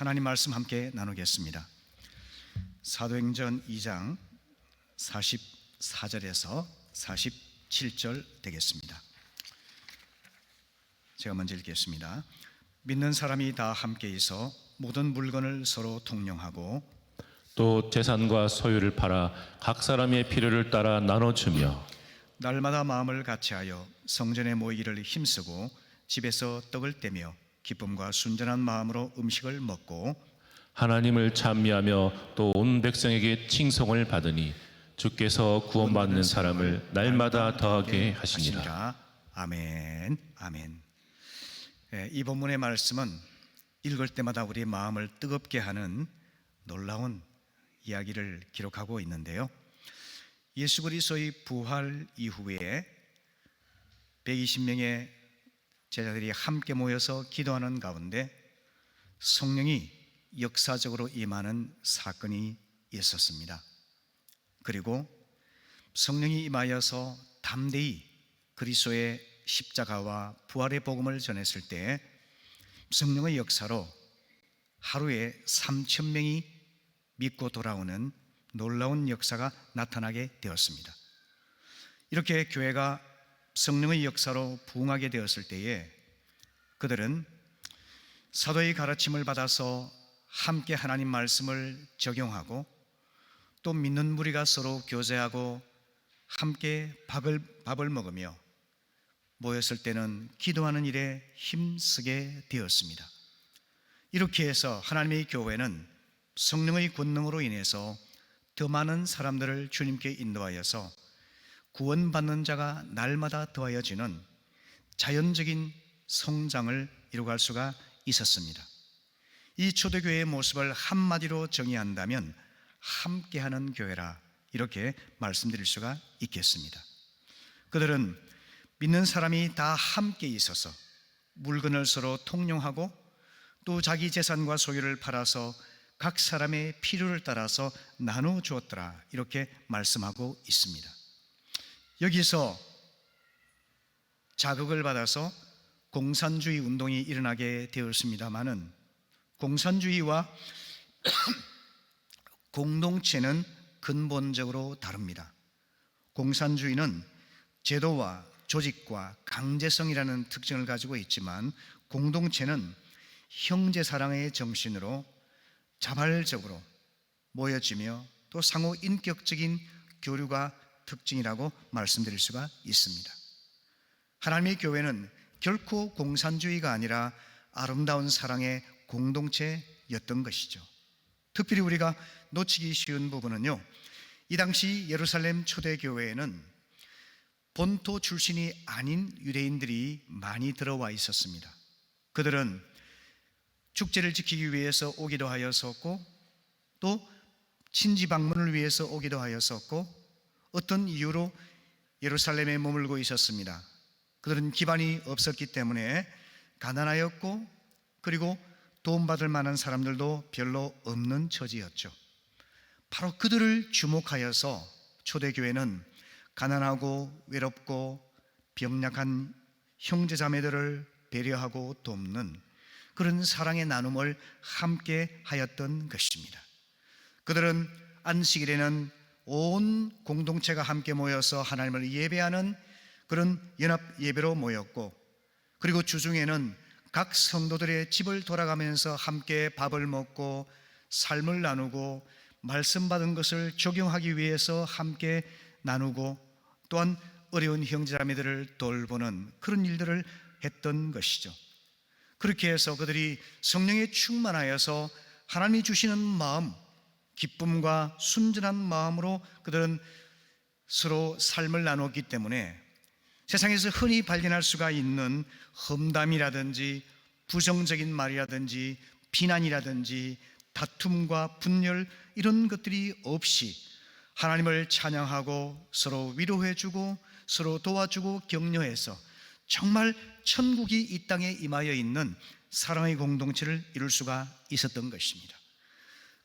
하나님 말씀 함께 나누겠습니다. 사도행전 2장 44절에서 47절 되겠습니다. 제가 먼저 읽겠습니다. 믿는 사람이 다 함께 있어 모든 물건을 서로 통용하고 또 재산과 소유를 팔아 각 사람의 필요를 따라 나눠주며 날마다 마음을 같이하여 성전에 모이기를 힘쓰고 집에서 떡을 떼며 기쁨과 순전한 마음으로 음식을 먹고 하나님을 찬미하며 또 온 백성에게 칭송을 받으니 주께서 구원받는 사람을 날마다 더하게 하시니라. 아멘, 아멘. 예, 이 본문의 말씀은 읽을 때마다 우리의 마음을 뜨겁게 하는 놀라운 이야기를 기록하고 있는데요. 예수 그리스도의 부활 이후에 120명의 제자들이 함께 모여서 기도하는 가운데 성령이 역사적으로 임하는 사건이 있었습니다. 그리고 성령이 임하여서 담대히 그리스도의 십자가와 부활의 복음을 전했을 때 성령의 역사로 하루에 3천 명이 믿고 돌아오는 놀라운 역사가 나타나게 되었습니다. 이렇게 교회가 성령의 역사로 부흥하게 되었을 때에 그들은 사도의 가르침을 받아서 함께 하나님 말씀을 적용하고 또 믿는 무리가 서로 교제하고 함께 밥을, 밥을 먹으며 모였을 때는 기도하는 일에 힘쓰게 되었습니다. 이렇게 해서 하나님의 교회는 성령의 권능으로 인해서 더 많은 사람들을 주님께 인도하여서 구원받는 자가 날마다 더하여지는 자연적인 성장을 이루갈 수가 있었습니다. 이 초대교회의 모습을 한마디로 정의한다면 함께하는 교회라 이렇게 말씀드릴 수가 있겠습니다. 그들은 믿는 사람이 다 함께 있어서 물건을 서로 통용하고 또 자기 재산과 소유를 팔아서 각 사람의 필요를 따라서 나누어 주었더라 이렇게 말씀하고 있습니다. 여기서 자극을 받아서 공산주의 운동이 일어나게 되었습니다마는 공산주의와 공동체는 근본적으로 다릅니다. 공산주의는 제도와 조직과 강제성이라는 특징을 가지고 있지만 공동체는 형제 사랑의 정신으로 자발적으로 모여지며 또 상호 인격적인 교류가 특징이라고 말씀드릴 수가 있습니다. 하나님의 교회는 결코 공산주의가 아니라 아름다운 사랑의 공동체였던 것이죠. 특별히 우리가 놓치기 쉬운 부분은요. 이 당시 예루살렘 초대교회에는 본토 출신이 아닌 유대인들이 많이 들어와 있었습니다. 그들은 축제를 지키기 위해서 오기도 하였었고 또 친지 방문을 위해서 오기도 하였었고 어떤 이유로 예루살렘에 머물고 있었습니다. 그들은 기반이 없었기 때문에 가난하였고 그리고 도움받을 만한 사람들도 별로 없는 처지였죠. 바로 그들을 주목하여서 초대교회는 가난하고 외롭고 병약한 형제자매들을 배려하고 돕는 그런 사랑의 나눔을 함께 하였던 것입니다. 그들은 안식일에는 온 공동체가 함께 모여서 하나님을 예배하는 그런 연합 예배로 모였고 그리고 주중에는 각 성도들의 집을 돌아가면서 함께 밥을 먹고 삶을 나누고 말씀 받은 것을 적용하기 위해서 함께 나누고 또한 어려운 형제자매들을 돌보는 그런 일들을 했던 것이죠. 그렇게 해서 그들이 성령에 충만하여서 하나님이 주시는 마음, 기쁨과 순전한 마음으로 그들은 서로 삶을 나눴기 때문에 세상에서 흔히 발견할 수가 있는 험담이라든지 부정적인 말이라든지 비난이라든지 다툼과 분열 이런 것들이 없이 하나님을 찬양하고 서로 위로해주고 서로 도와주고 격려해서 정말 천국이 이 땅에 임하여 있는 사랑의 공동체를 이룰 수가 있었던 것입니다.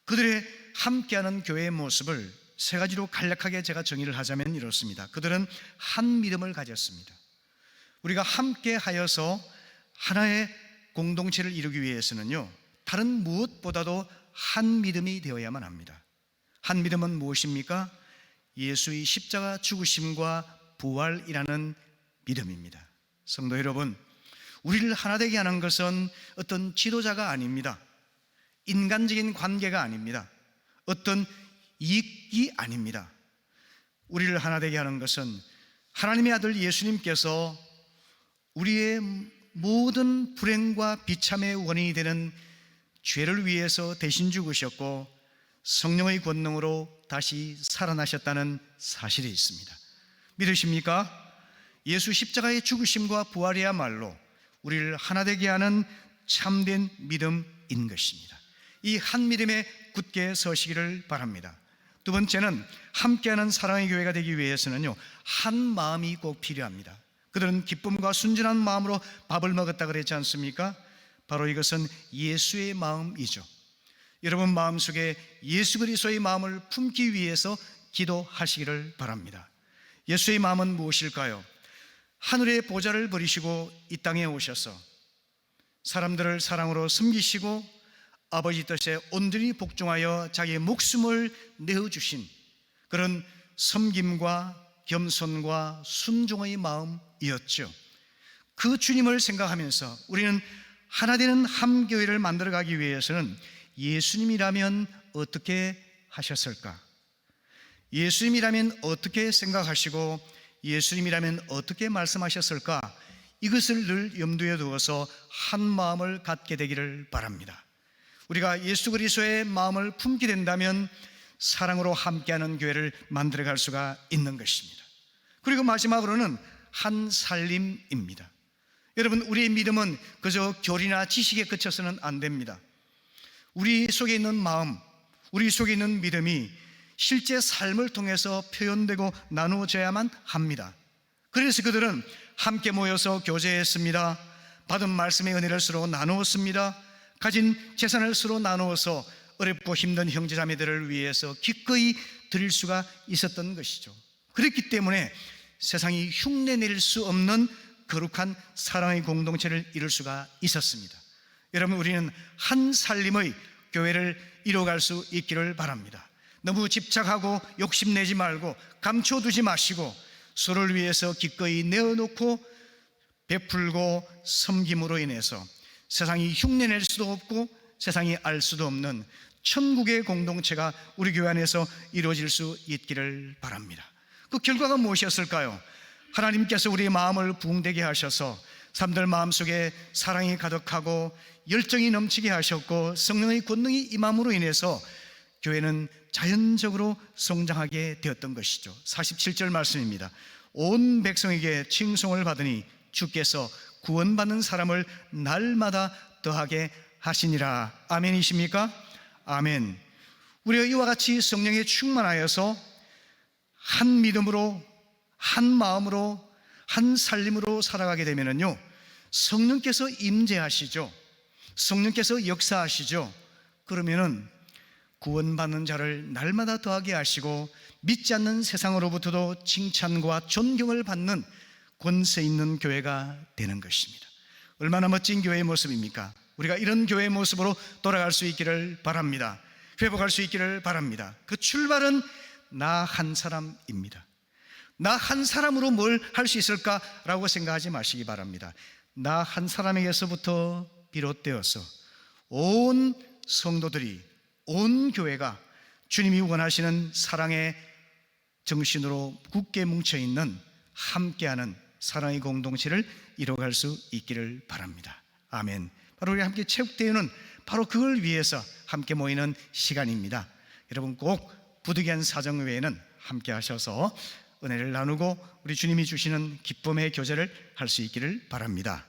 그들의 함께하는 교회의 모습을 세 가지로 간략하게 제가 정의를 하자면 이렇습니다. 그들은 한 믿음을 가졌습니다. 우리가 함께 하여서 하나의 공동체를 이루기 위해서는요, 다른 무엇보다도 한 믿음이 되어야만 합니다. 한 믿음은 무엇입니까? 예수의 십자가 죽으심과 부활이라는 믿음입니다. 성도 여러분, 우리를 하나 되게 하는 것은 어떤 지도자가 아닙니다. 인간적인 관계가 아닙니다. 어떤 이익이 아닙니다. 우리를 하나 되게 하는 것은 하나님의 아들 예수님께서 우리의 모든 불행과 비참의 원인이 되는 죄를 위해서 대신 죽으셨고 성령의 권능으로 다시 살아나셨다는 사실이 있습니다. 믿으십니까? 예수 십자가의 죽으심과 부활이야말로 우리를 하나 되게 하는 참된 믿음인 것입니다. 이 한 믿음에 굳게 서시기를 바랍니다. 두 번째는 함께하는 사랑의 교회가 되기 위해서는요, 한 마음이 꼭 필요합니다. 그들은 기쁨과 순전한 마음으로 밥을 먹었다 그랬지 않습니까? 바로 이것은 예수의 마음이죠. 여러분 마음속에 예수 그리스도의 마음을 품기 위해서 기도하시기를 바랍니다. 예수의 마음은 무엇일까요? 하늘의 보좌를 버리시고 이 땅에 오셔서 사람들을 사랑으로 섬기시고 아버지 뜻에 온전히 복종하여 자기의 목숨을 내어주신 그런 섬김과 겸손과 순종의 마음이었죠. 그 주님을 생각하면서 우리는 하나 되는 함교회를 만들어가기 위해서는 예수님이라면 어떻게 하셨을까? 예수님이라면 어떻게 생각하시고 예수님이라면 어떻게 말씀하셨을까? 이것을 늘 염두에 두어서 한 마음을 갖게 되기를 바랍니다. 우리가 예수 그리스도의 마음을 품게 된다면 사랑으로 함께하는 교회를 만들어갈 수가 있는 것입니다. 그리고 마지막으로는 한 살림입니다. 여러분, 우리의 믿음은 그저 교리나 지식에 그쳐서는 안 됩니다. 우리 속에 있는 마음, 우리 속에 있는 믿음이 실제 삶을 통해서 표현되고 나누어져야만 합니다. 그래서 그들은 함께 모여서 교제했습니다. 받은 말씀의 은혜를 서로 나누었습니다. 가진 재산을 서로 나누어서 어렵고 힘든 형제자매들을 위해서 기꺼이 드릴 수가 있었던 것이죠. 그렇기 때문에 세상이 흉내 낼 수 없는 거룩한 사랑의 공동체를 이룰 수가 있었습니다. 여러분, 우리는 한 살림의 교회를 이뤄갈 수 있기를 바랍니다. 너무 집착하고 욕심내지 말고 감춰두지 마시고 서로를 위해서 기꺼이 내어놓고 베풀고 섬김으로 인해서 세상이 흉내낼 수도 없고 세상이 알 수도 없는 천국의 공동체가 우리 교회 안에서 이루어질 수 있기를 바랍니다. 그 결과가 무엇이었을까요? 하나님께서 우리의 마음을 부흥되게 하셔서 사람들 마음속에 사랑이 가득하고 열정이 넘치게 하셨고 성령의 권능이 임함으로 인해서 교회는 자연적으로 성장하게 되었던 것이죠. 47절 말씀입니다. 온 백성에게 칭송을 받으니 주께서 구원받는 사람을 날마다 더하게 하시니라. 아멘이십니까? 아멘. 우리가 이와 같이 성령에 충만하여서 한 믿음으로 한 마음으로 한 살림으로 살아가게 되면은요 성령께서 임재하시죠. 성령께서 역사하시죠. 그러면은 구원받는 자를 날마다 더하게 하시고 믿지 않는 세상으로부터도 칭찬과 존경을 받는 권세 있는 교회가 되는 것입니다. 얼마나 멋진 교회의 모습입니까? 우리가 이런 교회의 모습으로 돌아갈 수 있기를 바랍니다. 회복할 수 있기를 바랍니다. 그 출발은 나 한 사람입니다. 나 한 사람으로 뭘 할 수 있을까라고 생각하지 마시기 바랍니다. 나 한 사람에게서부터 비롯되어서 온 성도들이 온 교회가 주님이 원하시는 사랑의 정신으로 굳게 뭉쳐 있는 함께하는 사랑의 공동체를 이뤄갈 수 있기를 바랍니다. 아멘. 바로 우리 함께 체육대회는 바로 그걸 위해서 함께 모이는 시간입니다. 여러분 꼭 부득이한 사정 외에는 함께 하셔서 은혜를 나누고 우리 주님이 주시는 기쁨의 교제를 할 수 있기를 바랍니다.